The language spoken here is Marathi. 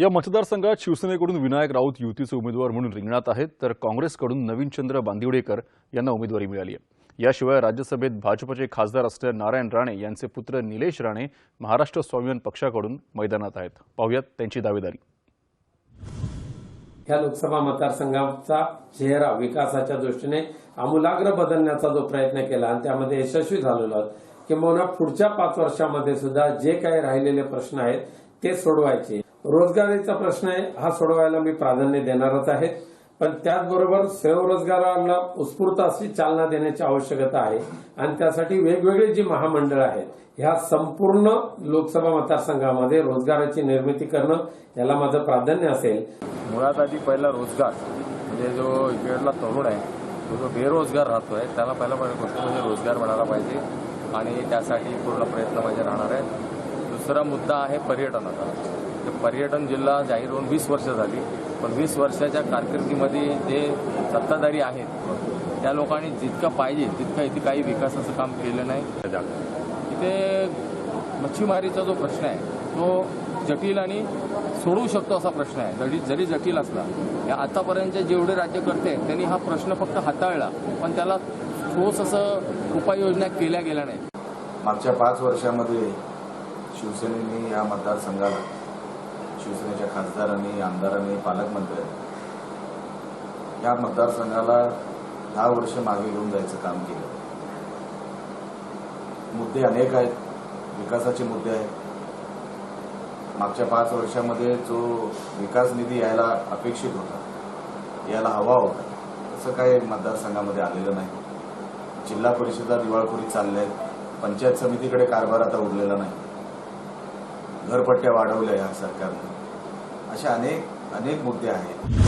या मतदारसंघात शिवसेनेकडून विनायक राऊत युतीचे उमेदवार म्हणून रिंगणात आहेत तर काँग्रेसकडून नवीनचंद्र बांदिवडेकर यांना उमेदवारी मिळाली आहे. याशिवाय राज्यसभेत भाजपचे खासदार असलेल्या नारायण राणे यांचे पुत्र निलेश राणे महाराष्ट्र स्वाभिमान पक्षाकडून मैदानात आहेत. पाहुयात त्यांची दावेदारी. या लोकसभा मतदारसंघाचा चेहरा विकासाच्या दृष्टीने आमूलाग्र बदलण्याचा जो प्रयत्न केला आणि त्यामध्ये यशस्वी झालेलो आहोत किंबहुना पुढच्या पाच वर्षामध्ये सुद्धा जे काही राहिलेले प्रश्न आहेत ते सोडवायचे. रोजगारीचा प्रश्न आहे हा सोडवायला मी प्राधान्य देणारच आहे. पण त्याचबरोबर स्वयंरोजगाराला उत्स्फूर्त अशी चालना देण्याची आवश्यकता आहे. आणि त्यासाठी वेगवेगळी जी महामंडळ आहेत ह्या संपूर्ण लोकसभा मतदारसंघामध्ये रोजगाराची निर्मिती करणं याला माझं प्राधान्य असेल. मुळात आधी पहिला रोजगार म्हणजे जो इकडला तरुण आहे तो जो बेरोजगार राहतो आहे त्याला पहिला गोष्ट म्हणजे रोजगार मिळाला पाहिजे. आणि त्यासाठी पूर्ण प्रयत्न माझे राहणार आहेत. दुसरा मुद्दा आहे पर्यटनाचा. पर्यटन जिल्हा जाहीर होऊन वीस वर्ष झाली. पण वीस वर्षाच्या कारकिर्दीमध्ये जे सत्ताधारी आहेत त्या लोकांनी जितकं पाहिजे तितकं इथे काही विकासाचं काम केलं नाही. इथे मच्छीमारीचा जो प्रश्न आहे तो जटिल आणि सोडवू शकतो असा प्रश्न आहे. जरी जरी जटिल असला या आतापर्यंतचे जेवढे राज्यकर्ते आहेत त्यांनी हा प्रश्न फक्त हाताळला पण त्याला ठोस असं उपाययोजना केल्या गेल्या नाही मागच्या पाच वर्षामध्ये शिवसेनेने या मतदारसंघाला शिवसेनेच्या खासदारांनी आमदारांनी पालकमंत्र्यांनी या मतदारसंघाला दहा वर्ष मागे घेऊन जायचं काम केलं. मुद्दे अनेक आहेत. विकासाचे मुद्दे आहेत. मागच्या पाच वर्षामध्ये जो विकास निधी यायला अपेक्षित होता यायला हवा होता असं काही मतदारसंघामध्ये आलेलं नाही. जिल्हा परिषदा दिवाळखोरी चालल्या आहेत. पंचायत समितीकडे कारभार आता उरलेला नाही. घरपट्ट्या वाढवल्या या सरकारनं. असे अनेक अनेक मुद्दे आहेत.